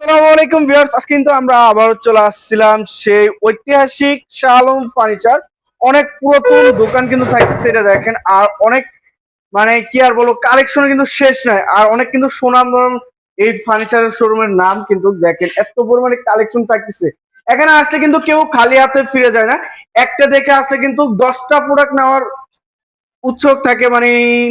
আসসালামু ভিউয়ার্স, আজকে কিন্তু আমরা আবার চলে আসছিলাম সেই ঐতিহাসিক শালম ফার্নিচার। অনেক পুরাতন দোকান কিন্তু থাকতেছে এটা দেখেন, আর অনেক মানে কি আর বলব কালেকশন কিন্তু শেষ নয়, আর অনেক কিন্তু সুনাম ধরুন এই ফার্নিচারের শোরুমের নাম কিন্তু দেখেন, এত পরিমাণে কালেকশন থাকতেছে। এখানে আসলে কিন্তু কেউ খালি হাতে ফিরে যায় না, একটা দেখে আসলে কিন্তু দশটা প্রোডাক্ট নেওয়ার উৎসুক থাকে মানে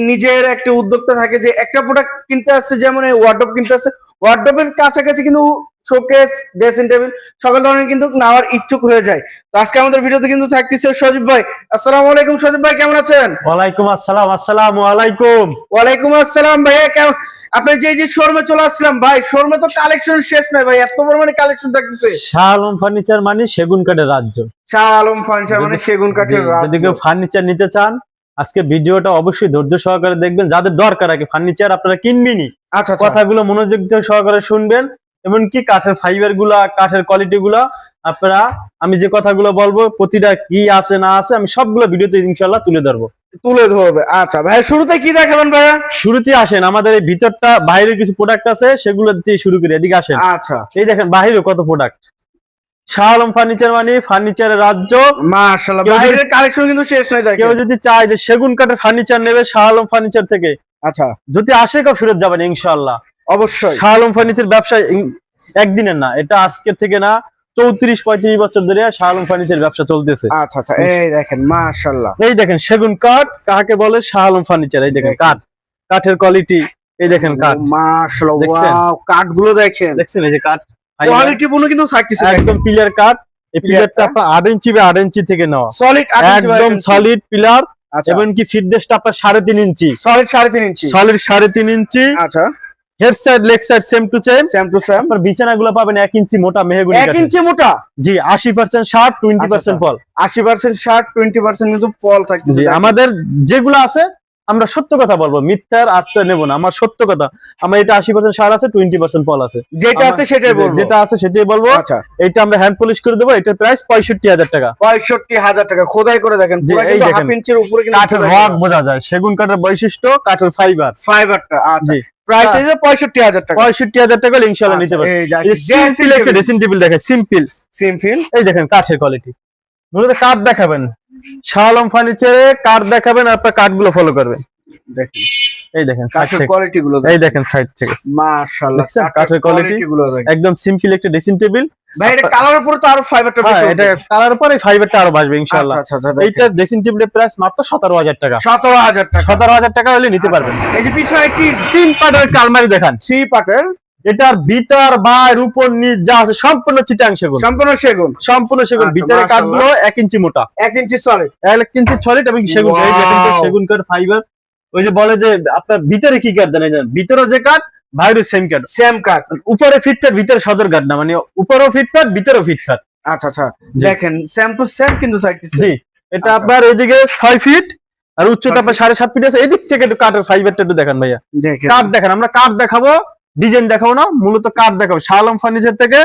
নিজের একটা উদ্যোক্তা থাকে যে একটা প্রোডাক্ট কিনতে আসছে যেমন ওয়ার্ডরোব কিনতে আসছে ওয়ার্ডরোবের কাছাকাছি কিন্তু শোকেস ড্রেসিং টেবিল সকল ধরনের কিন্তু নেওয়ার ইচ্ছুক হয়ে যায়। তো আজকে আমাদের ভিডিওতে কিন্তু থাকতেছে সজীব ভাই। আসসালামু আলাইকুম সজীব ভাই কেমন আছেন? ওয়ালাইকুম আসসালাম আসসালামু আলাইকুম। ওয়ালাইকুম আসসালাম ভাইয়া কেমন? আপনি যে যে শোরুমে চলে আসছিলাম ভাই শোরুমে তো কালেকশন শেষ নয় ভাই এত পরিমাণে কালেকশন থাকতেছে। শাহ আলম ফার্নিচার মানে সেগুন কাঠের রাজ্য। শাহ আলম ফার্নিচার মানে সেগুন কাঠের জি, যদি কেউ ফার্নিচার নিতে চান আজকে ভিডিওটা অবশ্যই ধৈর্য সহকারে দেখবেন। যাদের দরকার আছে ফার্নিচার আপনারা কিনবেনই। আচ্ছা আচ্ছা। কথাগুলো মনোযোগ দিয়ে সহকারে শুনবেন। এমনকি কাঠের ফাইবারগুলা কাঠের কোয়ালিটি গুলা আপনারা আমি যে কথাগুলো বলব প্রতিটা কি আছে না আছে আমি সবগুলো ভিডিওতে ইনশাল্লাহ তুলে ধরবো। তুলে ধরবে। আচ্ছা ভাই শুরুতে কি দেখাবেন ভাইয়া শুরুতে আসেন। আমাদের এই ভিতরটা বাইরে কিছু প্রোডাক্ট আছে সেগুলো দিয়ে শুরু করি। এদিকে আসেন। আচ্ছা। এই দেখেন বাহিরে কত প্রোডাক্ট শাহ আলম ফার্নিচার মানে ফার্নিচারের রাজ্য। মাশাআল্লাহ বাইরের কালেকশন কিন্তু শেষ দেখেন কেউ যদি চায় যে সেগুন কাঠের ফার্নিচার নেবে শাহ আলম ফার্নিচার থেকে আচ্ছা। যদি আসে কেউ ফেরত যাবেন ইনশাল্লাহ অবশ্যই। শাহ আলম ফার্নিচার ব্যবসা একদিনের না এটা আজকের থেকে না চৌত্রিশ পঁয়ত্রিশ বছর ধরে শাহ আলম ফার্নিচার ব্যবসা চলতেছে। আচ্ছা আচ্ছা এই দেখেন মাশাআল্লাহ। এই দেখেন সেগুন কাঠ কাকে বলে? শাহ আলম ফার্নিচার এই দেখেন। কাঠ। কাঠের কোয়ালিটি এই দেখেন কাঠ। মাশাআল্লাহ? ওয়াও কাঠগুলো দেখেন। দেখছেন এই যে কাঠ? কোয়ালিটি কিন্তু থাকতেছে একদম পিলার কাঠ এই পিলারটা? আপনার আট ইঞ্চি বা আট ইঞ্চি থেকে নেওয়া। সলিড একদম সলিড পিলার আচ্ছা। এমনকি ফিটনেসটা আপনার সাড়ে তিন ইঞ্চি সলিড সাড়ে তিন ইঞ্চি সলিড সাড়ে তিন ইঞ্চি আচ্ছা। Head side leg side same to same same to same আপনার বিছানাগুলো পাবেন এক ইঞ্চি মোটা মেহগুনি ইঞ্চি মোটা? জি আশি পার্সেন্ট শার্ট টোয়েন্টি পার্সেন্ট ফল আশি পার্সেন্ট শার্ট টোয়েন্টি পার্সেন্ট কিন্তু ফল জি আমাদের যেগুলো আছে আমরা সত্য কথা বলব মিথ্যার আশ্রয় নেব না আমার সত্য কথা। আমার এটা আশি পার্সেন্ট সার আছে টোয়েন্টি পার্সেন্ট ফল আছে। যেটা আছে সেটাই বলব। যেটা আছে সেটাই বলব। এটা আমরা হ্যান্ড পলিশ করে দেবো এটার প্রাইস পঁয়ষট্টি হাজার টাকা। পঁয়ষট্টি হাজার টাকা। খোদাই করে দেখেন ইঞ্চির উপরে কাঠের রক বোঝা যায় সেগুন কাঠের বৈশিষ্ট্য কাঠের ফাইবার ফাইবারটা আচ্ছা। প্রাইস আছে পঁয়ষট্টি হাজার টাকা। পঁয়ষট্টি হাজার টাকা ইনশাল্লাহ নিতে পারবেন সিম্পল দেখেন সিম্পল সিম্পল এই দেখেন কাঠের কোয়ালিটি মূলত কাঠ দেখাবেন। শালম ফার্নিচারে কাঠ দেখাবেন আপনার কাঠগুলো ফলো করবেন। দেখেন এই দেখেন কাঠের কোয়ালিটি গুলো এই দেখেন। সাইড থেকে। মাশাআল্লাহ কাঠের quality? গুলো একদম সিম্পল একটা ড্রেসিং টেবিল ভাই এটা কালারের উপর তো আরও ফাইবারটা বেশি হ্যাঁ এটা কালার পরে ফাইবারটা আরও বাসবে ইনশাআল্লাহ। আচ্ছা আচ্ছা আচ্ছা এইটা ড্রেসিং টেবিলের প্রাইস মাত্র সতেরো হাজার টাকা। সতেরো হাজার টাকা। সতেরো হাজার টাকা হলে নিতে পারবেন। এই যে পিছনে একটি তিন পাটের কালমারি দেখান। থ্রি পার্টের এটার ভিতর বাইর উপর নিচ যা আছে সম্পূর্ণ চিটাং সেগুন। সম্পূর্ণ সেগুন। সম্পূর্ণ সেগুন। আচ্ছা, ভিতরে। কাঠগুলো এক ইঞ্চি মোটা। এক ইঞ্চি সলিড এক ইঞ্চি সলিড এবং সেগুন! সেগুন কাঠ ফাইবার ওই যে বলে যে আপনার ভিতরে কি কাঠ জানেন? জানেন ভিতরে যে কাঠ বাইরে সেম কাঠ। সেম কাঠ। উপরে ফিটফাট ভিতরে সদর কাঠ না মানে উপরেও ফিটফাট ভিতরেও ফিটফাট আচ্ছা আচ্ছা। দেখেন সেম টু সেম কিন্তু জি। এটা আচ্ছা। আপনার এইদিকে ছয় ফিট আর উচ্চতা আপনার সাড়ে সাত ফিট আছে। এদিক থেকে একটু কাঠের ফাইবারটা একটু দেখান ভাইয়া। কাঠ দেখান আমরা কাঠ দেখাবো। ডিজাইন দেখাবো না মূলত কাঠ দেখাবো শালম ফার্নিচার থেকে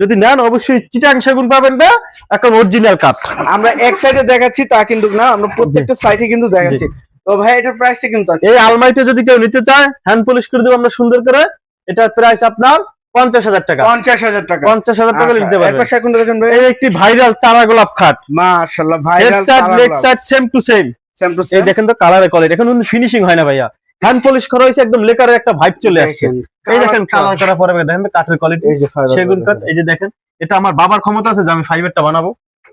যদি নেন অবশ্যই চিটাং সেগুন পাবেন না এখন অরিজিনাল কাঠ আমরা এক সাইডে দেখাচ্ছি তা কিন্তু না আমরা প্রত্যেকটা সাইডে কিন্তু দেখাচ্ছি। তো ভাই এটার প্রাইসটা কিন্তু এই আলমারিটা যদি কেউ নিতে চায় হ্যান্ড পলিশ করে দেবো আমরা সুন্দর করে। এটার প্রাইস আপনার পঞ্চাশ হাজার টাকা। পঞ্চাশ হাজার টাকা। পঞ্চাশ হাজার টাকা নিতে এর পারবেন পাশে দেখেন এই একটি ভাইরাল তারা গোলাপ খাট। মাশাআল্লাহ head viral leg side same to same same to এই সেম দেখেন তো কালারের কোয়ালিটি এখন ফিনিশিং হয় না ভাইয়া। হ্যান্ড পলিশ করা হয়েছে একদম লেকারের একটা ভাইব চলে আসছে। এই দেখেন কালার করা পরে দেখেন কাঠের কোয়ালিটি এই যে সেগুন কাঠ এই যে দেখেন এটা আমার বাবার ক্ষমতা আছে যে আমি ফাইবারটা বানাবো।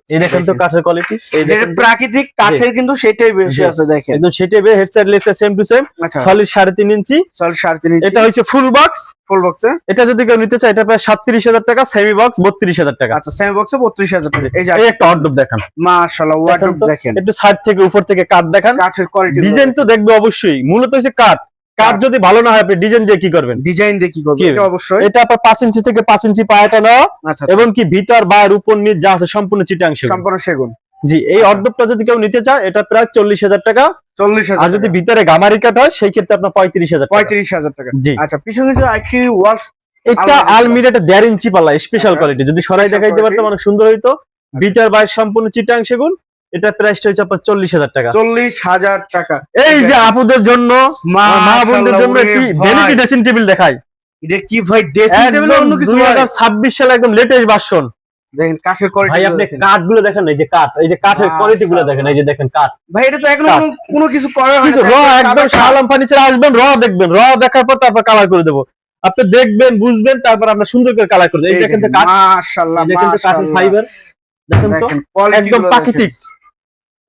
এই দেখেন তো। কাঠের কোয়ালিটি এই দেখেন প্রাকৃতিক কাঠের কিন্তু সেটাই বেশি আছে দেখেন। একদম সেটে বে head side leg side same to same solid সাড়ে তিন ইঞ্চি। চল সাড়ে তিন এটা হচ্ছে ফুল বক্স ফুল বক্সে এটা যদি কেউ নিতে চায় এটা প্রায় সাতত্রিশ হাজার টাকা সেমি বক্স বত্রিশ হাজার টাকা। আচ্ছা সেম বক্সে বত্রিশ হাজার টাকা। এই যে এই একটা অর্ডব দেখান। মাশাআল্লাহ ওয়ার্ডরোব দেখেন একটু সাইড থেকে উপর থেকে কাঠ দেখান। কাঠের কোয়ালিটি ডিজাইন তো দেখবে অবশ্যই। মূলত হচ্ছে কাঠ। কাঠ কাঠ। যদি ভালো না হয় আপনি ডিজাইন দিয়ে কি করবেন? ডিজাইন দিয়ে কি করবে? কি? এটা অবশ্যই। এটা আপনার পাঁচ ইঞ্চি থেকে পাঁচ ইঞ্চি পায়াটা নেওয়া আচ্ছা এবং কি ভিতর বাইর উপর নিচ যা আছে সম্পূর্ণ চিটাংশ সম্পূর্ণ সেগুন। জি এই অর্ডবটা যদি কেউ নিতে চায় এটা প্রায় চল্লিশ হাজার টাকা। চল্লিশ আর হাজার যদি ভিতরে গামারি কাঠ হয় সেই ক্ষেত্রে আপনার পঁয়ত্রিশ হাজার টাকা। পঁয়ত্রিশ হাজার টাকা। জি। আচ্ছা পিছনে যে একটি ওয়াল এটা আলমিরা। আলমিরাটা দেড় ইঞ্চি পাল্লা স্পেশাল আচ্ছা। কোয়ালিটি যদি সরাই দেখাইতে পারতাম অনেক সুন্দর হইতো। ভিতর বাইর সম্পূর্ণ চিটাং সেগুন এটা প্রাইসটা হচ্ছে আপনার চল্লিশ হাজার টাকা। চল্লিশ হাজার টাকা। এই যে আপুদের জন্য মা বোনদের জন্য একটি ভ্যানিটি ড্রেসিং টেবিল দেখাই। এটা কি ভাই ড্রেসিং টেবিল অন্য কিছু দুই ভাই? হাজার ছাব্বিশ সালে একদম লেটেস্ট ভার্সন দেখেন কাঠের কোয়ালিটি ভাই আপনি দেখেন। এই যে কাঠ এই যে কাঠের কোয়ালিটি গুলো দেখেন এই যে দেখেন কাঠ। ভাই এটা তো এখনও কোনো- কিছু করা কিছু র একদম শালম ফার্নিচার আসবেন র দেখবেন র দেখার পর তারপর কালার করে দেবো। আপনি দেখবেন বুঝবেন তারপর আমরা সুন্দর করে কালার করে দেবো। এই দেখেন তো কাঠ। মাশাআল্লাহ দেখেন তো কাঠের ফাইবার দেখেন তো দেখেন, একদম প্রাকৃতিক।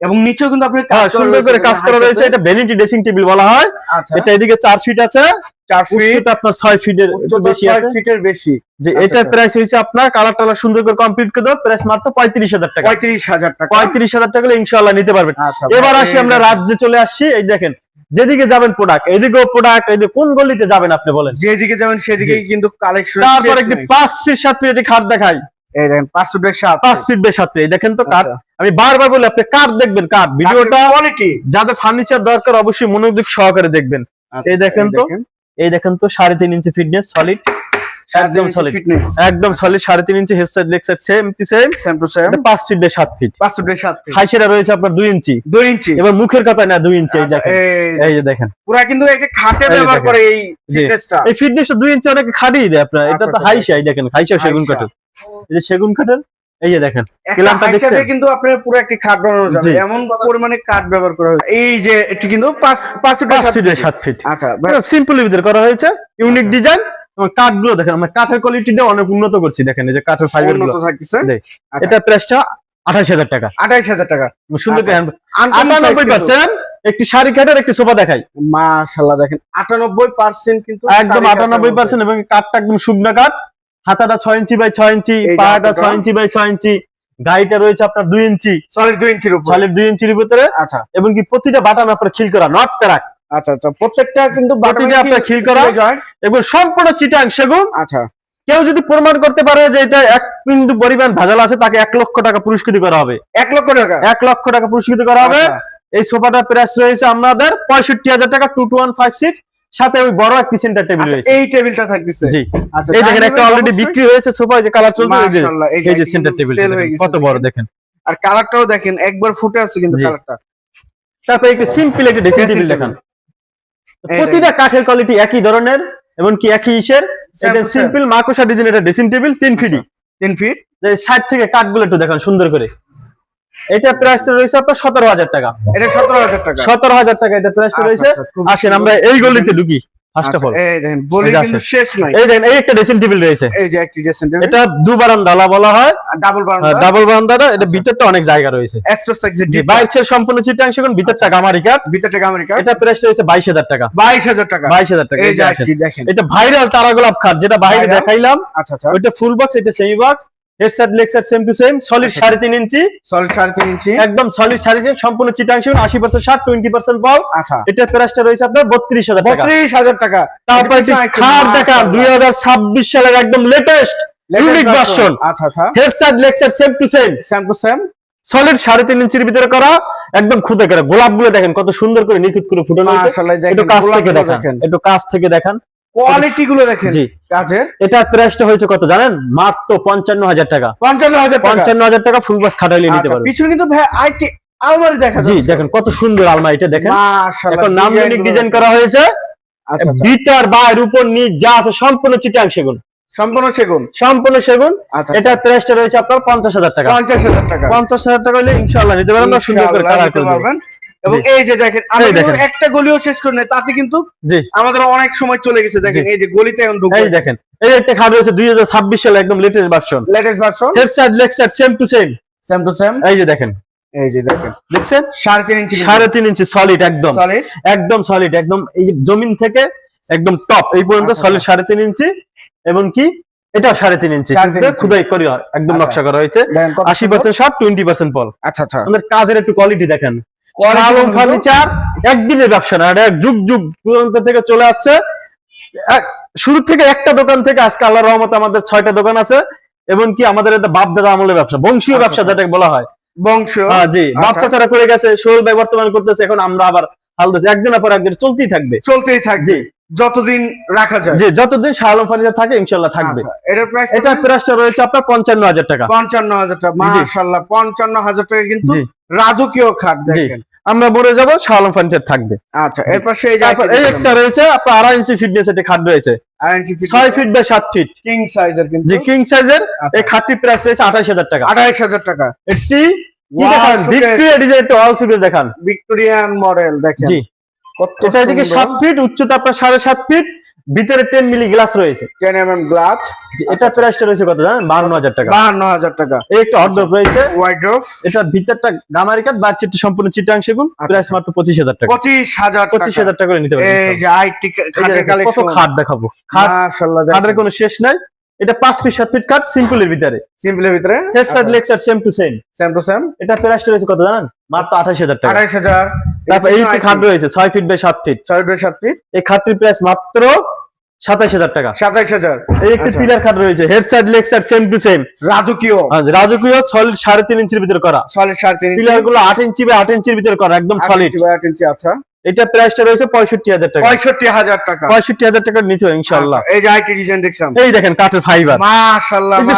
এবং নিচেও কিন্তু আপনি হ্যাঁ সুন্দর করে কাজ করা রয়েছে। এটা ভ্যানিটি ড্রেসিং টেবিল বলা হয়। আচ্ছা। এটা এদিকে চার ফিট আছে। চার ফিট আপনার ছয় ফিটের একটু উচ্চতা বেশি আছে। ফিটের বেশি। যে আচ্ছা, এটার আচ্ছা। প্রাইস হয়েছে আপনার কালার টালার সুন্দর করে কমপ্লিট করে দেবো প্রাইস মাত্র পঁয়ত্রিশ হাজার টাকা। পঁয়ত্রিশ হাজার টাকা। পঁয়ত্রিশ হাজার টাকা হলে ইনশাল্লাহ নিতে পারবেন। আচ্ছা এবার আসি আমরা রাজ্যে চলে আসছি। এই দেখেন যেদিকে যাবেন প্রোডাক্ট এদিকেও প্রোডাক্ট এদিকে কোন গলিতে যাবেন আপনি বলেন? যেদিকে যাবেন সেদিকেই কিন্তু কালেকশন তারপর একটি পাঁচ ফিট সাত ফিট একটি খাট দেখাই। এই দেখেন ফিট ফিট দেখেন তো কাঠ আচ্ছা। আমি বারবার বলি আপনি কাঠ দেখবেন কাঠ ভিডিওটা কোয়ালিটি যাদের ফার্নিচার দরকার অবশ্যই মনোযোগ সহকারে দেখবেন। এই দেখেন তো এই দেখেন তো সাড়ে তিন ইঞ্চি ফিটনেস সলিড একদম solid। একদম সলিড সাড়ে তিন ইঞ্চি head leg side same to same same to same পাঁচ ফিট সাত ফিট পাঁচ সাত ফিট রয়েছে আপনার দুই ইঞ্চি দুই ইঞ্চি এবার মুখের কথা না দুই ইঞ্চি এই আচ্ছা, দেখেন। এই- যে দেখেন। পুরা কিন্তু একটা খাটে ব্যবহার করে এই ফিটনেসটা এই ফিটনেস দুই ইঞ্চি অনেকে খাটিয়ে দেয় আপনার। এটা আচ্ছা, তো আচ্ছা, হাইসা এই দেখেন হাইসা সেগুন কাঠের এই যে সেগুন কাঠের এই যে দেখেন। কিলামটা দেখছেন? কিন্তু আপনার পুরো একটি খাট বানানো যাবে। এমন পরিমাণে কাঠ ব্যবহার করা হয়েছে। এই যে এটি কিন্তু পাঁচ পাঁচ ফুটের পাঁচ সাত ফিটের ফিট। সাত ফিট আচ্ছা সিম্পল ভিতরে করা হয়েছে। ইউনিক আচ্ছা। ডিজাইন এবং কাঠগুলো দেখেন আমরা কাঠের কোয়ালিটিটা অনেক উন্নত করছি দেখেন এই যে কাঠের ফাইবার উন্নত থাকতেছে। আচ্ছা। এটা প্রাইসটা আঠাশ হাজার টাকা। আঠাইশ হাজার টাকা। সুন্দর আচ্ছা। আটানব্বই পার্সেন্ট একটি শাড়ি কাঠের একটি সোফা দেখাই। মাশাআল্লাহ দেখেন আটানব্বই পার্সেন্ট কিন্তু একদম আটানব্বই পার্সেন্ট এবং কাঠটা একদম শুকনা কাঠ। হাতাটা ছয় ইঞ্চি বাই ছয় ইঞ্চি যে ছয় ইঞ্চি বাই ছয় ইঞ্চি গাড়িটা রয়েছে আপনার দুই ইঞ্চি। সলিড দুই ইঞ্চির উপর। সলিড দুই ইঞ্চির ভিতরে। আচ্ছা। এবং কি প্রতিটা বাটন আপনার খিল করা নট প্যারাক আচ্ছা আচ্ছা প্রত্যেকটা কিন্তু প্রতিটা আপনার খিল করা এবং সম্পূর্ণ চিটাং সেগুন। আচ্ছা। কেউ যদি প্রমাণ করতে পারে যে এটা এক বিন্দু পরিমাণ ভেজাল আছে তাকে এক লক্ষ টাকা পুরস্কৃত করা হবে। এক লক্ষ টাকা? এক লক্ষ টাকা পুরস্কৃত করা হবে। আচ্ছা। এই সোফাটার প্রাইস রয়েছে আমাদের পঁয়ষট্টি হাজার টাকা two two one five six সাথে ওই বড় একটি সেন্টার টেবিল রয়েছে। এই টেবিলটা থাকতেছে। জি। আচ্ছা এই দেখেন একটা অলরেডি বিক্রি হয়েছে সোফা যে কালার চলছে এই যে- এই যে সেন্টার টেবিল কত বড় দেখেন। আর কালারটাও দেখেন একবার ফুটে আছে কিন্তু কালারটা তারপর একটি সিম্পল একটি ড্রেসিং টেবিল। দেখান। প্রতিটা কাঠের কোয়ালিটি একই ধরনের এবং কি একই ইসের। সিম্পল মাকোসা ডিজাইন এটা ড্রেসিং টেবিল তিন ফিটি তিন ফিট যে সাইড থেকে কাঠগুলো একটু দেখান সুন্দর করে। এটা প্রাইস রয়েছে আপনার সতেরো হাজার টাকা। এটা সতেরো হাজার টাকা। সতেরো হাজার টাকা এটা প্রাইস আচ্ছা, রয়েছে। আচ্ছা, আসেন আমরা এই গলিতে ঢুকি। আচ্ছা, অল এই দেখেন বলি কিন্তু শেষ নাই। এই দেখেন এই একটা ড্রেসিং টেবিল রয়েছে। এই যে একটি ড্রেসিং টেবিল এটা দুবারান দালা বলা হয়। ডাবল বারান্দা। ডাবল বারান্দাটা এটা আচ্ছা। ভিতরটা অনেক জায়গা রয়েছে। এক্সট্রা সাইজ জি বাইরের সম্পূর্ণ চিটাংশ ভিতরটা গামারি এটা প্রাইস রয়েছে হাজার টাকা। বাইশ হাজার টাকা। এই যে দেখেন। এটা ভাইরাল তারা গোলাপ খাট যেটা বাইরে দেখাইলাম। আচ্ছা আচ্ছা। ফুল বক্স এটা semi box head side leg same to same solid. সাড়ে তিন ইঞ্চি। সলিড সাড়ে তিন ইঞ্চি। একদম সলিড সাড়ে তিন সম্পূর্ণ চিটাংশ আশি পার্সেন্ট ষাট টোয়েন্টি পার্সেন্ট পাও আচ্ছা। এটা প্রাইসটা রয়েছে আপনার বত্রিশ হাজার বত্রিশ হাজার টাকা। তারপর খাট দেখা দুই হাজার ছাব্বিশ সালের একদম লেটেস্ট ইউনিক ভার্সন আচ্ছা আচ্ছা। Head side same to same same to same solid সাড়ে তিন ইঞ্চির ভিতরে করা একদম খুদে করা। গোলাপগুলো দেখেন কত সুন্দর করে নিখুঁত করে ফুটানো হয়েছে। একটু কাছ থেকে দেখেন। একটু কাছ থেকে দেখান। কোয়ালিটি গুলো দেখেন জি। কাজের এটার প্রাইসটা হয়েছে কত জানেন? মাত্র পঞ্চান্ন হাজার টাকা। পঞ্চান্ন হাজার পঞ্চান্ন হাজার টাকা ফুল বাস খাটাইলে নিতে আচ্ছা, পারবে পিছনে কিন্তু ভাই আইটি আলমারি দেখা জি দেখেন কত সুন্দর আলমারিটা দেখেন। এখন নাম ডিজাইন করা হয়েছে। আচ্ছা আচ্ছা। ভিতর বাইর উপর নিচ যা আছে সম্পূর্ণ চিটাং সেগুন। সম্পূর্ণ সেগুন। সম্পূর্ণ সেগুন। এটার প্রাইসটা রয়েছে আপনার পঞ্চাশ হাজার টাকা। পঞ্চাশ হাজার টাকা। পঞ্চাশ হাজার টাকা হলে ইনশাল্লাহ নিতে পারেন সুন্দর করে কালার নিতে করে পারবেন। এবং এই যে দেখেন আমি। একটা গলিও শেষ করি নাই তাতে কিন্তু আমাদের অনেক সময় চলে গেছে। দেখেন এই যে গলিতে এখন এই দেখেন এই একটা খাট রয়েছে দুই হাজার ছাব্বিশ সালে একদম latest version latest version head side leg side same to same same to same এই যে দেখেন। এই যে দেখেন। দেখছেন? সাড়ে তিন ইঞ্চি সাড়ে তিন ইঞ্চি সলিড একদম। সলিড একদম সলিড একদম এই যে জমিন থেকে একদম টপ এই পর্যন্ত আচ্ছা, সলিড সাড়ে তিন ইঞ্চি এবং কি? এটাও সাড়ে তিন ইঞ্চি খুদাই করি হয়, একদম আচ্ছা। নকশা করা হয়েছে। আশি পার্সেন্ট ষাট টোয়েন্টি পার্সেন্ট পল। আচ্ছা আচ্ছা। আমাদের কাজের একটু কোয়ালিটি দেখেন। ফার্নিচার একদিনের ব্যবসা না এটা যুগ যুগ থেকে চলে আসছে। শুরু থেকে একটা দোকান থেকে আজকে আল্লাহ রহমতে আমাদের ছয়টা দোকান আছে এবং কি আমাদের এটা বাপ দাদা আমলের ব্যবসা বংশীয় ব্যবসা আচ্ছা। যেটাকে বলা হয়। বংশ হ্যাঁ জি। বাপ আচ্ছা। চাচারা করে গেছে সোহেল ভাই বর্তমানে করতেছে এখন আমরা আবার হাল ধরছি। একজনের পর একজন চলতেই থাকবে। চলতেই থাকবে। যতদিন রাখা যায়। যে যতদিন শাহলম ফার্নিচার থাকে ইনশাল্লাহ থাকবে। আচ্ছা, এটার প্রাইস এটা প্রাইসটা রয়েছে আপনার পঞ্চান্ন হাজার টাকা। পঞ্চান্ন হাজার টাকা জি। মাশাল্লাহ পঞ্চান্ন হাজার টাকা কিন্তু। রাজকীয় খাট দেখেন। আমরা বলে যাব শালম ফার্নিচার থাকবে। আচ্ছা এর পাশে এই যে এই একটা রয়েছে আপনার আড়াই ইঞ্চি ফিটনেস একটা খাট রয়েছে। ছয় ফিট বা সাত ফিট কিং সাইজের কিন্তু। যে কিং সাইজের আচ্ছা। এই খাটটি প্রাইস রয়েছে আঠাশ হাজার টাকা। আঠাশ হাজার টাকা। একটি ভিক্টোরিয়া ডিজাইন একটু অল সুকেশ দেখান। ভিক্টোরিয়ান মডেল দেখেন। জি। এটা এদিকে সাত ফিট উচ্চতা আপনার সাড়ে সাত ফিট ভিতরে টেন মিলি গ্লাস রয়েছে। টেন এম এম গ্লাস এটা প্রাইসটা রয়েছে কত জানেন? বাহান্ন হাজার টাকা। বাহান্ন হাজার টাকা। এই একটা রয়েছে। ওয়াইড্রোপ এটার ভিতরটা গামারি কাঠ বার চিটটি সম্পূর্ণ চিটাং সেগুন আচ্ছা। প্রাইস মাত্র পঁচিশ হাজার টাকা। পঁচিশ হাজার পঁচিশ হাজার টাকা করে নিতে পারবেন এই যে আইটি এই যে খাটের দেখেন, কত খাট দেখাবো। খাট মাশাআল্লাহ খাটের কোনো শেষ নাই। এটা পাঁচ ফিট সাত ফিট কাঠ সিম্পলের ভিতরে। সিম্পলের ভিতরে? Head side leg side same to same same to same এটা প্রাইসটা রয়েছে কত জানেন? মাত্র আঠাশ হাজার টাকা। আড়াইশ হাজার। তারপর এই একটি খাট রয়েছে ছয় ফিট বাই সাত ফিট ছয় বাই সাত ফিট এই খাটটির প্রাইস মাত্র সাতাশ হাজার টাকা। সাতাইশ হাজার। এই একটি আচ্ছা। পিলার খাট রয়েছে head side leg side same to same রাজকীয়। রাজকীয় সলিড সাড়ে তিন ইঞ্চির ভিতরে করা। সলিড সাড়ে তিন পিলারগুলো আট ইঞ্চি বাই আট ইঞ্চির ভিতরে করা একদম সলিড 8 ইঞ্চি আচ্ছা। এটা প্রাইসটা রয়েছে পঁয়ষট্টি হাজার টাকা। পঁয়ষট্টি হাজার টাকা। পঁয়ষট্টি হাজার টাকার নিচে ইনশাল্লাহ আচ্ছা, এই যে আইটি ডিজাইন দেখছিলাম। এই দেখেন কাঠের ফাইবার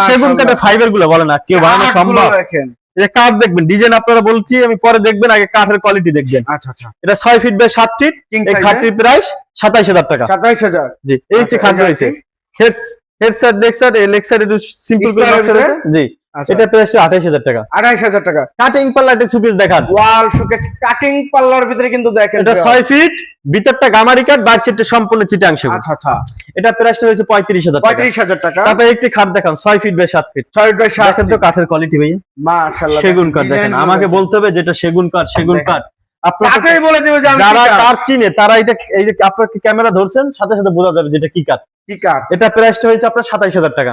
সেগুন কাঠের ফাইবারগুলো বলে না কেউ বানানো সম্ভব? দেখেন। এই যে কাঠ দেখবেন ডিজাইন আপনারা বলছি আমি পরে দেখবেন আগে কাঠের কোয়ালিটি দেখবেন। আচ্ছা আচ্ছা। এটা ছয় ফিট বাই সাত ফিট এই খাটটির প্রাইস সাতাইশ হাজার টাকা। সাতাইশ হাজার। জি এই যে আচ্ছা, খাট রয়েছে। IT. Head head side leg side এই লেগ সাইড একটু সিম্পল করে জি। এটা প্রাইস আঠাইশ হাজার টাকা। আড়াইশ হাজার টাকা। কাটিং পাল্লাটে সুকেস দেখান। ওয়াল শোকেস কাটিং পার্লার ভিতরে কিন্তু দেখেন এটা ছয় ফিট ভিতরটা গামারি কাঠ বাইর সেটটা সম্পূর্ণ চিটাংশ আচ্ছা আচ্ছা। এটা প্রাইসটা হয়েছে পঁয়ত্রিশ হাজার টাকা। পঁয়ত্রিশ হাজার টাকা। তারপরে একটি খাট দেখান ছয় ফিট বাই সাত ফিট ছয় বাই সাত দেখেন তো কাঠের কোয়ালিটি ভাই মাশাআল্লাহ সেগুন কাঠ দেখেন। আমাকে বলতে হবে যেটা সেগুন কাঠ সেগুন। কাঠ আপনার কাঠই বলে দিবে যে যারা। কাঠ চিনে তারা এটা এই যে আপনার ক্যামেরা ধরছেন সাথে সাথে বোঝা যাবে যেটা কি কাঠ কি কাঠ? এটা প্রাইসটা হয়েছে আপনার সাতাইশ হাজার টাকা।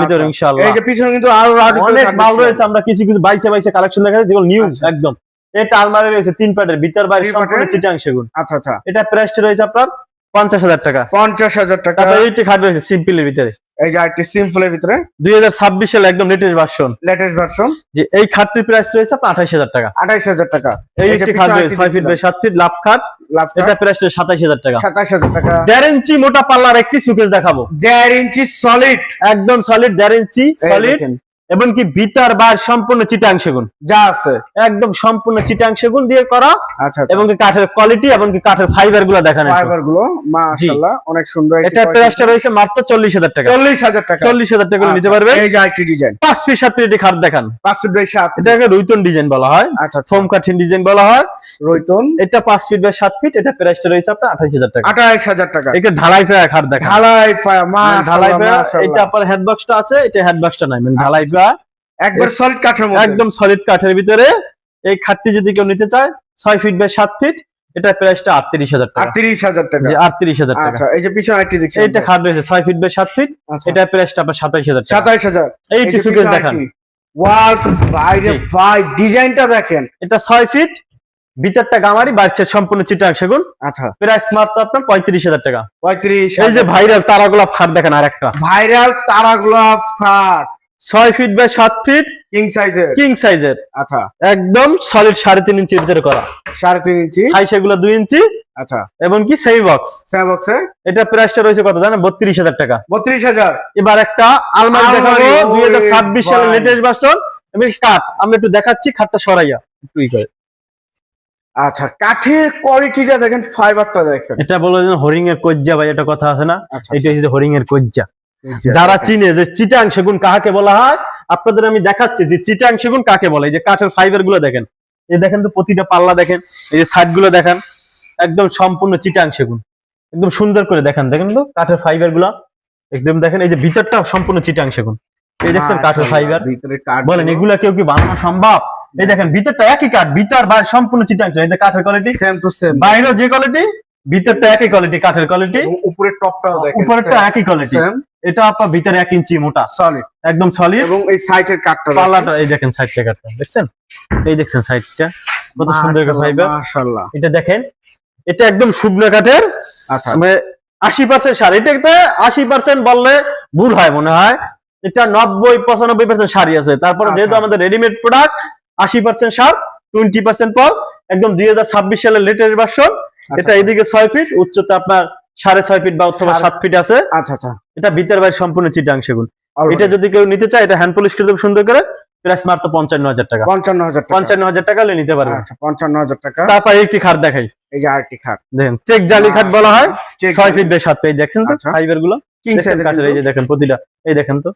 নিতে আচ্ছা। ইনশাআল্লাহ। এই যে পিছনে কিন্তু আরও অনেক মাল রয়েছে আমরা কিছু কিছু বাইসে বাইসে কালেকশন দেখা যাচ্ছে যেগুলো নিউ আচ্ছা। একদম। এটা আলমারি রয়েছে তিন ভিতর বাইরে Three সম্পূর্ণ চিটাং সেগুন। আচ্ছা আচ্ছা। এটা প্রাইসটা রয়েছে আপনার পঞ্চাশ হাজার টাকা। পঞ্চাশ হাজার টাকা। এইটি খাট রয়েছে সিম্পলের ভিতরে। এই যে আরেকটি সিম্পলের ভিতরে দুই হাজার ছাব্বিশ সালে একদম লেটেস্ট ভার্সন লেটেস্ট ভার্সন যে এই খাটটির প্রাইস রয়েছে আপনার আঠাশ হাজার টাকা। আঠাইশ হাজার টাকা। এই একটি খাট রয়েছে ছয় ফিট বাই সাত ফিট লাভ খাট। এটা প্রাইস সাতাইশ হাজার টাকা। সাতাইশ হাজার টাকা। দেড় ইঞ্চি মোটা পাল্লার একটি দেখাবো। দেড় ইঞ্চি সলিড একদম সলিড দেড় ইঞ্চি সলিড এবং কি ভিতর বার সম্পূর্ণ চিটাং সেগুন। যা আছে। একদম সম্পূর্ণ চিটাং সেগুন দিয়ে করা। আচ্ছা এবং কাঠের কোয়ালিটি এবং কাঠের ফাইবারগুলো দেখানো ফাইবারগুলো মাশাআল্লাহ অনেক সুন্দর এটা প্রাইসটা রয়েছে মাত্র চল্লিশ হাজার টাকা। চল্লিশ হাজার টাকা। চল্লিশ হাজার টাকা নিতে আচ্ছা, পারবে। এই যে আরেকটি ডিজাইন পাঁচ ফিট সাত ফিট খাট দেখান। পাঁচ ফিট বাই সাত এটাকে রুইতন ডিজাইন বলা হয়। আচ্ছা ফোম কাঠিন ডিজাইন বলা হয়। রৈতন। এটা পাঁচ ফিট বাই সাত ফিট এটা প্রাইসটা রয়েছে আপনার আঠাশ হাজার টাকা। আঠাইশ হাজার টাকা। এটা ঢালাই ফেয়া খাট দেখান। ঢালাই পায়া মানে ঢালাই মাশাআল্লাহ ফেয়া এটা আপনার হেড বক্সটা আছে এটা হেড বক্সটা নাই মানে ঢালাই একবার সলিড কাঠের একদম সলিড কাঠের ভিতরে। এই খাটটি যদি কেউ নিতে চায় ছয় ফিট বাই সাত ফিট এটা প্রাইসটা আটত্রিশ হাজার টাকা। আটত্রিশ হাজার টাকা। আটত্রিশ হাজার টাকা। আচ্ছা এই যে পিছনে আরেকটি দেখছি এইটা খাট রয়েছে ছয় ফিট বাই সাত ফিট এটা প্রাইসটা আপনার সাতাইশ হাজার সাতাইশ হাজার। এই সুকেস দেখান। ভাই ডিজাইনটা দেখেন। এটা ছয় ফিট ভিতরটা গামারি সম্পূর্ণ চিটাং সেগুন। আচ্ছা। প্রাইস মাত্র আপনার পঁয়ত্রিশ হাজার টাকা। পঁয়ত্রিশ এই যে ভাইরাল তারা গোলাপ খাট দেখেন আর একটা ভাইরাল তারা গোলাপ খাট। ছয় ফিট বাই সাত ফিট কিং সাইজের কিং সাইজের আচ্ছা। একদম সলিড সাড়ে তিন ইঞ্চির ভিতরে করা। সাড়ে তিন ইঞ্চি হাই সেগুলো দুই ইঞ্চি আচ্ছা। এবং কি সেই বক্স স্যাবক্সে এটা প্রাইসটা রয়েছে কত জানেন? বত্রিশ হাজার টাকা। বত্রিশ হাজার। এবার একটা আলমারি আলমারি, দেখাবো দুই হাজার ছাব্বিশ সালের লেটেস্ট ভার্সন এবং কাঠ একটু দেখাচ্ছি খাটটা সরাইয়া একটু ই করে। আচ্ছা কাঠের কোয়ালিটিটা দেখেন ফাইবারটা দেখেন। এটা বলো হরিং এর কজ্জা ভাই এটা কথা আছে না? আচ্ছা এটা হচ্ছে হরিং এর কজ্জা। যারা চিনে যে চিটাং সেগুন কাকে বলা হয় আপনাদের আমি দেখাচ্ছি যে চিটাং সেগুন কাকে বলে। এই যে কাঠের ফাইবারগুলো দেখেন এই দেখেন তো প্রতিটা পাল্লা দেখেন এই যে সাইডগুলো দেখেন একদম সম্পূর্ণ চিটাং সেগুন। একদম সুন্দর করে দেখেন দেখেন তো কাঠের ফাইবারগুলো। একদম দেখেন এই যে ভিতরটা সম্পূর্ণ চিটাং সেগুন। এই দেখছেন কাঠের ফাইবার বলেন এগুলা কেউ কি বানানো সম্ভব? এই দেখেন ভিতরটা একই কাঠ ভিতর বাইরে সম্পূর্ণ চিটাং সেগুন। এই যে কাঠের কোয়ালিটি সেম টু সেম বাইরেও যে কোয়ালিটি ভিতরটা একই কোয়ালিটি কাঠের কোয়ালিটি উপরের টপটাও দেখেন উপরেরটা একই কোয়ালিটি এটা আপনার ভিতরে এক ইঞ্চি মোটা। সলিড একদম সলিড এবং এই সাইডের কাঠটা পাল্লাটা এই দেখেন টাকাটা দেখছেন? এই দেখছেন সাইডটা কত সুন্দর ফাইবার মাশাআল্লাহ এটা দেখেন এটা একদম শুকনো কাঠের। আচ্ছা। মানে আশি পার্সেন্ট সার। এটা একটা আশি পার্সেন্ট বললে ভুল হয় মনে হয়। এটা নব্বই পঁচানব্বই পার্সেন্ট সারই আছে। তারপরে আচ্ছা। যেহেতু আমাদের রেডিমেড প্রোডাক্ট আশি পার্সেন্ট সার টোয়েন্টি পার্সেন্ট পর একদম দুই হাজার ছাব্বিশ সালের লেটেস্ট ভার্সন এটা এদিকে ছয় ফিট উচ্চতা আপনার সাড়ে ছয় ফিট বা অথবা সাত ফিট আছে। আচ্ছা আচ্ছা। এটা ভিতর বাইরে সম্পূর্ণ চিটাং সেগুন। এটা যদি কেউ নিতে চায় এটা হ্যান্ড পলিশ করে দেবো সুন্দর করে। প্রাইস মাত্র পঞ্চান্ন হাজার টাকা। পঞ্চান্ন হাজার পঞ্চান্ন হাজার টাকা নিতে পারবেন। আচ্ছা পঞ্চান্ন হাজার টাকা। তারপর একটি খাট দেখাই। এই যে আরেকটি খাট। দেখেন চেক জালি খাট বলা হয়। ছয় ফিট বেশ সাত পেয়ে দেখেন তো আচ্ছা। ফাইবারগুলো। কিং সাইজের এই যে দেখেন প্রতিটা। এই দেখেন তো।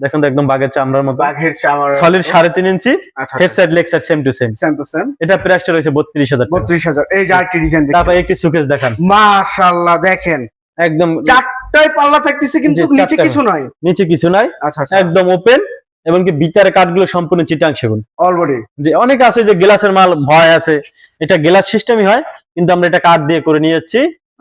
দেখেন তো একদম বাঘের চামড়ার মতো। বাঘের চামড়া সলিড সাড়ে তিন ইঞ্চি head side leg side same to same same to same এটা প্রাইসটা রয়েছে বত্রিশ হাজার টাকা। বত্রিশ হাজার। এই যে আরেকটি ডিজাইন তারপর একটি সুকেস দেখান। মাশাআল্লাহ দেখেন। একদম চারটায় পাল্লা থাকতেছে কিন্তু নিচে কিছু নাই। নিচে কিছু নাই। আচ্ছা আচ্ছা। একদম ওপেন এবং কি ভিতরে কাঠগুলো সম্পূর্ণ চিটাং সেগুন। অলরেডি যে অনেক আছে যে গ্লাসের মাল ভয় আছে। এটা গ্লাস সিস্টেমই হয় কিন্তু আমরা এটা কাঠ দিয়ে করে নিয়ে যাচ্ছি।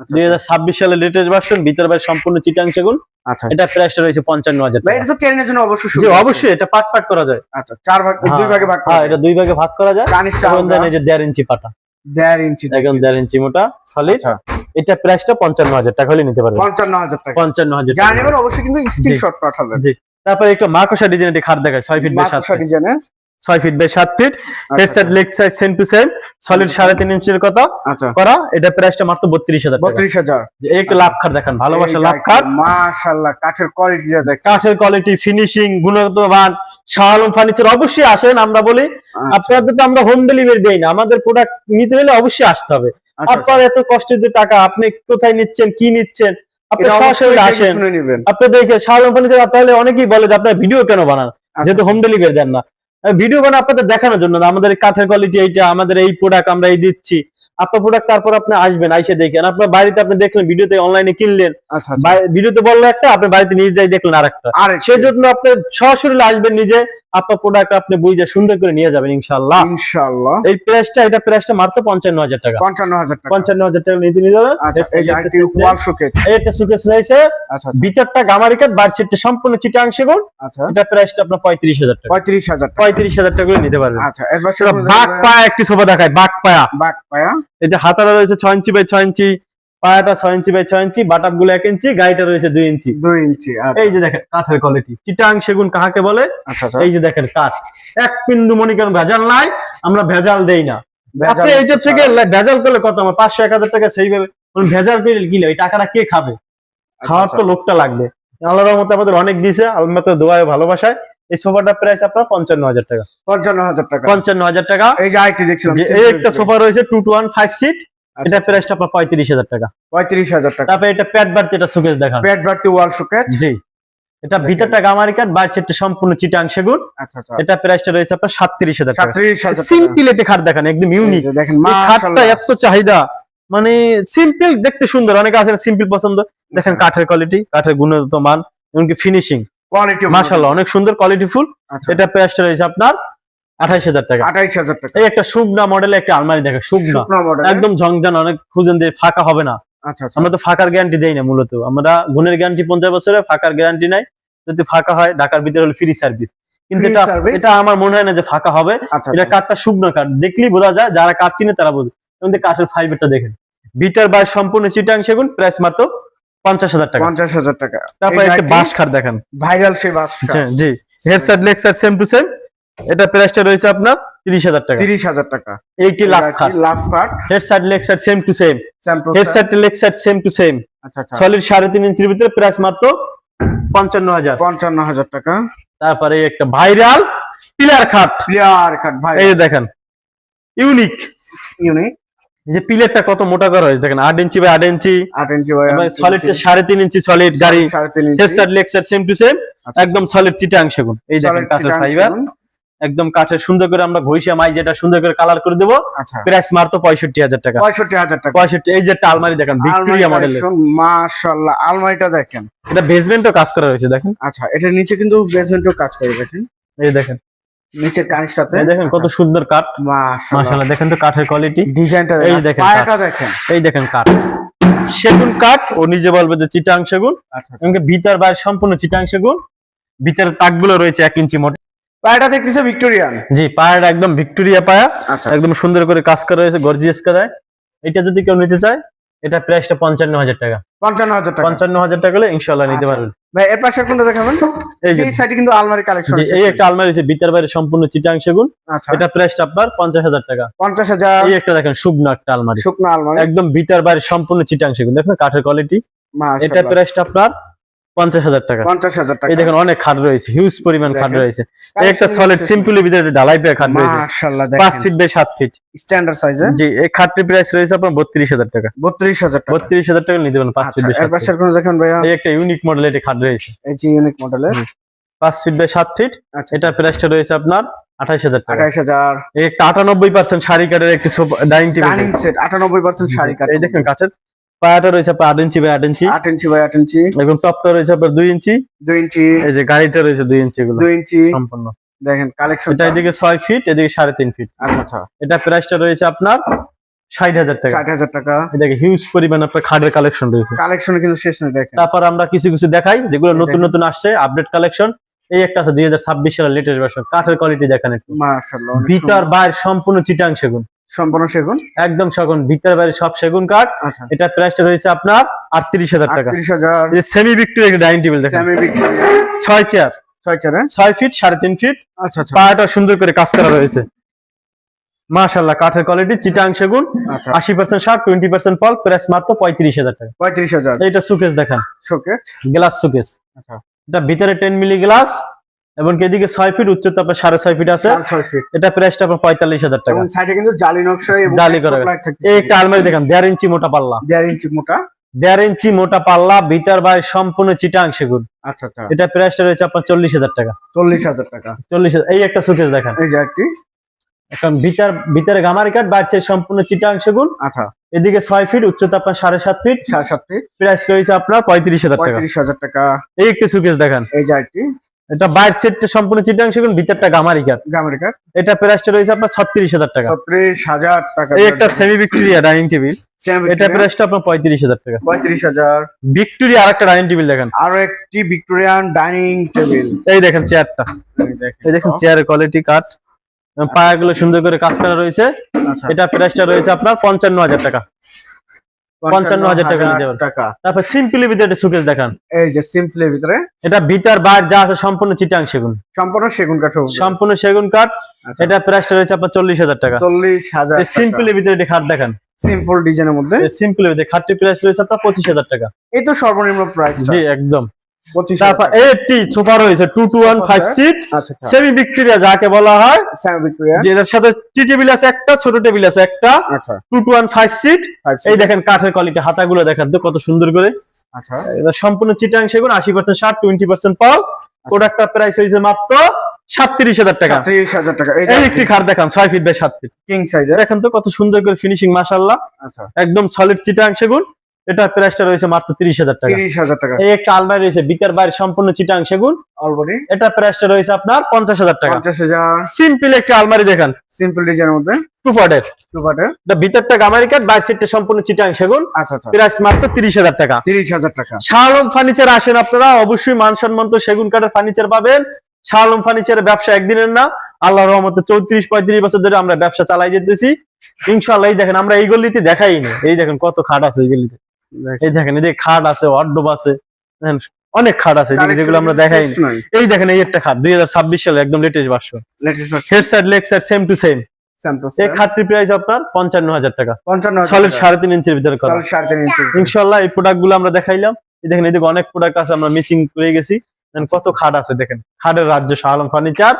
দুই হাজার ছাব্বিশ সালের লেটেস্ট ভার্সন ভিতর বাইরে সম্পূর্ণ চিটাং সেগুন। আচ্ছা। এটা প্রাইসটা রয়েছে পঞ্চান্ন হাজার এটা তো কেরিনের জন্য অবশ্যই জি অবশ্যই এটা পাট পাট করা যায়। আচ্ছা চার ভাগ দুই হ্যাঁ, ভাগে ভাগ হ্যাঁ এটা দুই ভাগে ভাগ করা যায়। কানিসটা এই যে দেড় ইঞ্চি পাটা দেড় ইঞ্চি একদম দেড় ইঞ্চি মোটা সলিড আচ্ছা। এটা প্রাইসটা পঞ্চান্ন হাজার টাকা হলে নিতে পারবেন। পঞ্চান্ন হাজার টাকা। পঞ্চান্ন হাজার যা টাকা। নেবেন অবশ্যই কিন্তু স্ক্রিনশট পাঠাবেন। জি। তারপরে একটা মাকসা ডিজাইন একটি খাট দেখায় ছয় ফিট বাই সাত মাকড়সা ডিজাইনের? ছয় ফিট বাই সাত feet head side leg side same to same solid সাড়ে তিন ইঞ্চির কথা আচ্ছা। করা। এটা প্রাইসটা মাত্র বত্রিশ হাজার বত্রিশ হাজার। একটা লাভ খাট দেখান ভালোবাসা লাভ খাট মাশাল্লাহ কাঠের কোয়ালিটি কাঠের কোয়ালিটি ফিনিশিং গুণগত মান শাহালম ফার্নিচার অবশ্যই আসেন আমরা বলি আচ্ছা, আপনাদের তো আমরা হোম ডেলিভারি দেই না আমাদের প্রোডাক্ট নিতে হলে অবশ্যই আসতে হবে। আচ্ছা, আপনার এত কষ্টের যে টাকা আপনি কোথায় নিচ্ছেন কি নিচ্ছেন আপনি সরাসরি আসেন। আপনি দেখে শাহালম ফার্নিচার তাহলে অনেকেই বলে যে আপনার ভিডিও কেন বানান? যেহেতু হোম ডেলিভারি দেন না। ভিডিও বানা আপনাদের দেখানোর জন্য আমাদের কাঠের কোয়ালিটি এইটা আমাদের এই প্রোডাক্ট আমরা এই দিচ্ছি। আপনার প্রোডাক্ট তারপর আপনি আসবেন আইসে দেখেন। আপনার বাড়িতে আপনি দেখলেন ভিডিওতে অনলাইনে কিনলেন। আচ্ছা আচ্ছা। ভিডিওতে বলল একটা আপনি বাড়িতে নিজে যাই দেখলেন আর একটা আর সেই জন্য আপনি সরাসরি আসবেন নিজে আপনার প্রোডাক্ট আপনি বুঝে সুন্দর করে নিয়ে যাবেন ইনশাল্লাহ ইনশাআল্লাহ। এই প্রাইসটা এটা প্রাইসটা মাত্র পঞ্চান্ন হাজার টাকা। পঞ্চান্ন হাজার টাকা। পঞ্চান্ন হাজার টাকা নিতে নিয়ে যাবেন আচ্ছা এই যে আরেকটি ওয়াল শোকেজ এই একটা সুকেস রয়েছে আচ্ছা ভিতরটা গামারি কাঠ বাইর সেটটা সম্পূর্ণ চিটাং সেগুন আচ্ছা। এটা প্রাইসটা আপনার পঁয়ত্রিশ হাজার টাকা। পঁয়ত্রিশ হাজার টাকা। পঁয়ত্রিশ হাজার টাকা করে নিতে পারবেন। আচ্ছা সেটা বাঘ পায়া একটি সোফা দেখায় বাঘ পায়া। বাঘ পায়া। এটা হাতারা রয়েছে ছয় ইঞ্চি বাই ছয় ইঞ্চি। পায়াটা ছয় ইঞ্চি বাই ছয় ইঞ্চি বাটাপগুলো এক ইঞ্চি গাড়িটা রয়েছে দুই ইঞ্চি। দুই ইঞ্চি আচ্ছা। এই যে দেখেন কাঠের কোয়ালিটি চিটাং সেগুন কাহাকে বলে? আচ্ছা আচ্ছা। এই যে দেখেন কাঠ। এক বিন্দু মনিকরণ ভেজাল নাই আমরা ভেজাল দেই না। আপনি ভেজাল এইটা থেকে ভেজাল করলে কত আমার? পাঁচশো এক হাজার টাকা সেইভাবে বলুন, ভেজাল করে কি ওই টাকাটা কে খাবে? খাওয়ার তো লোকটা লাগবে। আল্লাহর মতো আমাদের অনেক দিয়েছে আল্লাহ তো দোয়ায় ভালোবাসায়। এই সোফাটা প্রাইস আপনার পঞ্চান্ন হাজার টাকা। পঞ্চান্ন হাজার টাকা। পঞ্চান্ন হাজার টাকা। এই যে আরেকটি দেখছিলাম এই একটা সোফা রয়েছে two two one five seat এটা প্রাইসটা আপনার পঁয়ত্রিশ হাজার টাকা। পঁয়ত্রিশ হাজার টাকা। তারপরে এটা প্যাট বাড়তি এটা সুকেশ দেখান। পেট ভর্তি ওয়াল শোকেজ জি। এটা ভিতরটা গামারি কাঠ বাইর সেটটা সম্পূর্ণ চিটাং সেগুন। আচ্ছা আচ্ছা। এটা প্রাইসটা রয়েছে আপনার সাতত্রিশ হাজার সিম্পল একটি খাট দেখান একদম ইউনিক দেখেন খাটটা এত চাহিদা। মানে সিম্পল দেখতে সুন্দর। অনেকে আছে সিম্পল পছন্দ। দেখেন কাঠের কোয়ালিটি কাঠের গুণগত মান এমনকি ফিনিশিং কোয়ালিটি মাশাল্লাহ অনেক সুন্দর কোয়ালিটি ফুল আচ্ছা। এটা প্রাইসটা রয়েছে আপনার আঠাইশ হাজার টাকা। আঠাইশ হাজার টাকা। এই একটা শুকনা মডেলের একটা আলমারি শুকনা। একদম ঝংঝান অনেক খুঁজেন দিয়ে ফাঁকা হবে না। আচ্ছা আচ্ছা। আমরা তো ফাঁকার গ্যারান্টি দেই না মূলত। আমরা গুণের গ্যারান্টি পঞ্চাশ বছরে ফাঁকার গ্যারান্টি নাই। যদি ফাঁকা হয় ঢাকার ভিতরে হলে ফ্রি সার্ভিস কিন্তু এটা এটা আমার মনে হয় না যে ফাঁকা হবে। আচ্ছা এটা কাঠটা শুকনো কাঠ। দেখলেই বোঝা যায় যারা কাঠ চিনে তারা বোঝে। এবং কাঠের ফাইবারটা দেখেন। বিটার বাস সম্পূর্ণ চিটাং সেগুন প্রাইস মাত্র পঞ্চাশ হাজার টাকা। পঞ্চাশ হাজার টাকা। তারপর একটা বাঁশ খাট দেখেন। ভাইরাল সেই বাস জি, জি। Head side leg side same to same এটা প্রাইসটা রয়েছে আপনার তিরিশ হাজার টাকা। তিরিশ হাজার টাকা। এইটি লাখ খাট love cut head side leg side same to same head side leg side same to same আচ্ছা আচ্ছা। সলিড সাড়ে তিন ইঞ্চির ভিতরে প্রাইস মাত্র পঞ্চান্ন হাজার। পঞ্চান্ন হাজার টাকা। তারপরে একটা ভাইরাল পিলার খাট প্লেয়ার কাট ভাই এই দেখেন ইউনিক ইউনিক যে পিলারটা কত মোটা করা হয়েছে দেখেন আট ইঞ্চি বাই আট ইঞ্চি। আট ইঞ্চি বাই ইঞ্চি। সাড়ে তিন ইঞ্চি সলিড গাড়ি। সাড়ে তিন ইঞ্চি। সেম টু সেম একদম সলিড চিটাং সেগুন। এই দেখেন কাঠের ফাইবার। একদম কাঠের সুন্দর করে আমরা ঘষিয়া মাই যেটা সুন্দর করে কালার করে দেবো আচ্ছা। প্রাইস মাত্র পঁয়ষট্টি হাজার টাকা। পঁয়ষট্টি হাজার টাকা। পঁয়ষট্টি এই যে একটা আলমারি দেখেন ভিক্টোরিয়া মাশাল্লাহ আলমারিটা দেখেন। এটা বেসমেন্টও কাজ করা হয়েছে দেখেন। আচ্ছা এটার নিচে কিন্তু বেসমেন্টও কাজ করে দেখেন। এই দেখেন। নিচের কানিসটাতে। দেখেন কত সুন্দর কাঠ। মাশাআল্লাহ দেখেন তো কাঠের কোয়ালিটি ডিজাইনটা এই দেখেন দেখেন পায়াটা দেখেন। এই দেখেন কাঠ। সেগুন কাঠ ও নিজে বলবে যে চিটাং সেগুন। আচ্ছা। ভিতর বাইরে সম্পূর্ণ চিটাং সেগুন। ভিতরের তাকগুলো রয়েছে এক ইঞ্চি মোটা। পায়াটা দেখতেছে ভিক্টোরিয়ান? জি পায়ের একদম ভিক্টোরিয়া পায়া। আচ্ছা। একদম সুন্দর করে কাজ করা হয়েছে গর্জিয়াস কাদায় এটা যদি কেউ নিতে চায় এটা প্রাইসটা পঞ্চান্ন হাজার টাকা। পঞ্চান্ন হাজার টাকা। পঞ্চান্ন হাজার টাকা হলে ইনশাল্লাহ নিতে আচ্ছা। পারবেন। ভাই এর পাশে কোনটা দেখাবেন? এই যে এই সাইডে কিন্তু আলমারি কালেকশন এই একটা আলমারি আছে ভিতর বাইরে সম্পূর্ণ চিটাং সেগুন। আচ্ছা। এটা প্রাইসটা আপনার পঞ্চাশ হাজার টাকা। পঞ্চাশ হাজার। এই একটা দেখেন শুকনো একটা আলমারি। শুকনো আলমারি। একদম ভিতর বাইরে সম্পূর্ণ চিটাং সেগুন। দেখেন কাঠের কোয়ালিটি এটা। প্রাইসটা আপনার পঞ্চাশ হাজার টাকা। পঞ্চাশ হাজার টাকা। এই দেখেন অনেক খাট রয়েছে হিউজ পরিমাণ খাট রয়েছে। একটা সলিড সিম্পলি ভিতরে ঢালাই পেয়ে খাট রয়েছে। পাঁচ ফিট বাই সাত ফিট স্ট্যান্ডার্ড সাইজে জি এই খাটটির প্রাইস রয়েছে আপনার বত্রিশ হাজার টাকা। বত্রিশ হাজার টাকা। বত্রিশ হাজার টাকা নিতে পারেন পাঁচ আচ্ছা ফিট বাই সাত কোনো দেখেন ভাইয়া? এই একটা ইউনিক মডেল এটা খাট রয়েছে। এই যে ইউনিক মডেলের পাঁচ ফিট বাই সাত ফিট আচ্ছা। এটা প্রাইসটা রয়েছে আপনার আঠাইশ হাজার টাকা। আঠাইশ হাজার। একটা আটানব্বই পার্সেন্ট শাড়ি কাঠের একটি ডাইনিং ডাইনিং টেবিল সেট আটানব্বই পার্সেন্ট শাড়ি কাঠ। এই দেখেন কাঠের পায়াটা রয়েছে আপনার আট ইঞ্চি বাই আট ইঞ্চি। আট ইঞ্চি বাই আট ইঞ্চি। এবং টপটা রয়েছে আপনার দুই ইঞ্চি। দুই ইঞ্চি। এই যে গাড়িটা রয়েছে দুই ইঞ্চি গুলো দুই ইঞ্চি। সম্পূর্ণ। দেখেন কালেকশন এটা এদিকে ছয় ফিট এদিকে সাড়ে তিন ফিট আচ্ছা আচ্ছা। এটা প্রাইসটা রয়েছে আপনার ষাট হাজার টাকা। ষাট হাজার টাকা। হিউজ পরিমাণ আপনার খাটের কালেকশন রয়েছে। কালেকশন কিন্তু শেষ নেই দেখেন। তারপর আমরা কিছু কিছু দেখাই যেগুলো নতুন নতুন আসছে আপডেট কালেকশন এই একটা আছে দুই হাজার ছাব্বিশ সালের লেটেস্ট ভার্সন কাঠের কোয়ালিটি দেখেন একটু। মাশাআল্লাহ ভিতর বাইর সম্পূর্ণ চিটাং সেগুন। সম্পূর্ণ সেগুন? একদম সেগুন ভিতর বাইরে সব সেগুন কাঠ। আচ্ছা। এটা প্রাইসটা রয়েছে আপনার আটত্রিশ হাজার টাকা। আটত্রিশ হাজার। সেমি একটা ডাইনিং টেবিল দেখেন। স্যামি ভিক্টোরিয়া ছয় চেয়ার ছয় চারে ছয় ফিট সাড়ে তিন ফিট আচ্ছা আচ্ছা। পায়াটা সুন্দর করে কাজ করা রয়েছে। মাশাল্লাহ কাঠের কোয়ালিটি চিটাং সেগুন। আচ্ছা। আশি পার্সেন্ট শার্ট টোয়েন্টি পার্সেন্ট ফল প্রাইস মাত্র পঁয়ত্রিশ হাজার টাকা। পঁয়ত্রিশ হাজার। এইটা সুকেস দেখেন। শোকেজ গ্লাস সুকেস আচ্ছা। এটা ভিতরে টেন মিলি গ্লাস এবং এদিকে ছয় ফিট উচ্চতা আপনার সাড়ে ছয় ফিট আছে। এটা প্রাইসটা আপনার পঁয়তাল্লিশ হাজার টাকা। সাইডে কিন্তু জালি নকশা জালি করা। এই একটা আলমারি দেখেন দেড় ইঞ্চি মোটা পাল্লা। দেড় ইঞ্চি মোটা। দেড় ইঞ্চি মোটা পাল্লা ভিতর বাই সম্পূর্ণ চিটাং সেগুন। আচ্ছা আচ্ছা। এটা প্রাইসটা রয়েছে আপনার চল্লিশ হাজার টাকা। চল্লিশ হাজার টাকা। চল্লিশ হাজার এই একটা সুকেস দেখেন। এই যে একটি এখন ভিতর ভিতরে গামারি কাঠ বাইরে সম্পূর্ণ চিটাং সেগুন। আচ্ছা। এদিকে ছয় ফিট উচ্চতা আপনার সাড়ে সাত ফিট সাড়ে সাত ফিট প্রাইস রয়েছে আপনার পঁয়ত্রিশ হাজার টাকা। পঁয়ত্রিশ হাজার টাকা। এই একটি সুকেস দেখেন। এই যে একটি এটা বাইরের সেটটা সম্পূর্ণ চিটাং সেগুন ভিতরটা গামারি কাঠ আমেরিকার এটা প্রাইসটা রয়েছে আপনার ছত্রিশ হাজার টাকা। ছত্রিশ হাজার টাকা এই একটা সেমি ভিক্টোরিয়া ডাইনিং টেবিল এটা প্রাইসটা আপনার পঁয়ত্রিশ হাজার টাকা। পঁয়ত্রিশ হাজার। ভিক্টোরিয়া আরেকটা ডাইনিং টেবিল দেখেন। আরও একটি ভিক্টোরিয়ান ডাইনিং টেবিল এই দেখেন চেয়ারটা এই দেখেন। চেয়ারের কোয়ালিটি কাঠ পায়াগুলো সুন্দর করে কাজ করা রয়েছে। আচ্ছা। এটা প্রাইসটা রয়েছে আপনার পঞ্চান্ন হাজার টাকা। পঞ্চান্ন হাজার টাকা টাকা। তারপর সিম্পলি ভিতরে একটা সুকেস দেখান। এই যে সিম্পলের ভিতরে এটা ভিতর বার যা আছে সম্পূর্ণ চিটাং সেগুন। সম্পূর্ণ সেগুন কাঠ সম্পূর্ণ সেগুন কাঠ। আচ্ছা। এটা প্রাইসটা রয়েছে আপনার চল্লিশ হাজার টাকা। চল্লিশ হাজার সিম্পলি ভিতরে একটা খাট দেখান। সিম্পল ডিজাইনের মধ্যে? সিম্পল প্রাইস রয়েছে আপনার পঁচিশ হাজার টাকা। এই তো সর্বনিম্ন প্রাইস জি একদম। তারপর এইটি সোফা রয়েছে two two one five seat semi Victoria যাকে বলা হয় ভিক্টোরিয়া সাথে টি টেবিল আছে একটা ছোট টেবিল আছে একটা আচ্ছা। Two two one five seat এই দেখেন কাঠের কোয়ালিটি হাতাগুলো দেখেন তো কত সুন্দর করে। আচ্ছা। সম্পূর্ণ চিটাং সেগুন আশি পার্সেন্ট ষাট টোয়েন্টি পার্সেন্ট পাও প্রোডাক্টটা প্রাইস হয়েছে মাত্র সাতত্রিশ হাজার টাকা। ত্রিশ হাজার টাকা। দেখান ছয় ফিট বাই সাত ফিট কিং সাইজের দেখেন তো কত সুন্দর করে ফিনিশিং মাসাল্লাহ আচ্ছা। একদম সলিড চিটাং সেগুন। এটা প্রাইসটা রয়েছে মাত্র তিরিশ হাজার টাকা। তিরিশ হাজার টাকা। এই একটা আলমারি রয়েছে বিকার বাইরে সম্পূর্ণ চিটাং সেগুন। অলরেডি এটা প্রাইসটা রয়েছে আপনার পঞ্চাশ হাজার টাকা। পঞ্চাশ হাজার। সিম্পল একটা আলমারি দেখেন। সিম্পল ডিজাইনের মধ্যে। টু পার্টের টু পার্টের এটা ভিতরটা গামারি কাঠ বাইর সেটটা সম্পূর্ণ চিটাং সেগুন। আচ্ছা আচ্ছা। প্রাইস মাত্র তিরিশ হাজার টাকা। তিরিশ হাজার টাকা। শাহলম ফার্নিচার আসেন আপনারা অবশ্যই মানসম্মত সেগুন কাঠের ফার্নিচার পাবেন। ফার্নিচারের ব্যবসা একদিনের না। আল্লাহ রহমতে চৌত্রিশ পঁয়ত্রিশ বছর ধরে আমরা ব্যবসা চালাই যেতেছি। ইনশাল্লাহ এই দেখেন আমরা এই গলিতে দেখাইনি। এই দেখেন কত খাট আছে এই গলিতে। এই দেখেন এই যে খাট আছে অড্ডব আছে অনেক খাট আছে যেগুলো- আমরা দেখাই এই দেখেন এই একটা খাট দুই হাজার ছাব্বিশ সালে একদম latest version latest head side leg side same to same এই খাটটির প্রাইস আপনার পঞ্চান্ন হাজার টাকা। পঞ্চান্ন সলিড সাড়ে তিন ইঞ্চির ভিতরে করা। ইনশাল্লাহ এই প্রোডাক্টগুলো আমরা দেখাইলাম। এই দেখেন এদিকে অনেক প্রোডাক্ট আছে আমরা মিসিং করে গেছি। কত খাট আছে দেখেন। খাটের রাজ্য শাহ আলম। ফার্নিচার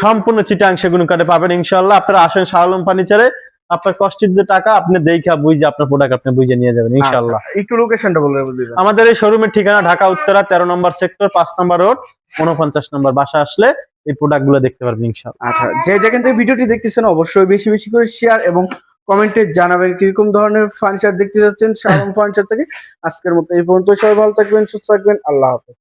সম্পূর্ণ চিটাং সেগুন কাটে পাবেন ইনশাল্লাহ আপনারা আসেন শাহ আলম ফার্নিচারে। আপনার কষ্টের যে টাকা আপনি দেখা বুঝে আপনার প্রোডাক্ট আপনি বুঝে নিয়ে যাবেন ইনশাল্লাহ আচ্ছা, একটু লোকেশনটা বলে দিবেন। আমাদের এই শোরুমের ঠিকানা ঢাকা উত্তরা তেরো নম্বর সেক্টর পাঁচ নম্বর রোড উনপঞ্চাশ নম্বর বাসা আসলে এই প্রোডাক্টগুলো দেখতে পারবেন ইনশাল্লাহ আচ্ছা যে যেখান থেকে ভিডিওটি দেখতেছেন অবশ্যই বেশি বেশি করে শেয়ার এবং কমেন্টে জানাবেন কীরকম ধরনের ফার্নিচার দেখতে যাচ্ছেন শালম ফার্নিচার থেকে। আজকের মতো এই পর্যন্ত সবাই ভালো থাকবেন সুস্থ থাকবেন আল্লাহ হাফেজ।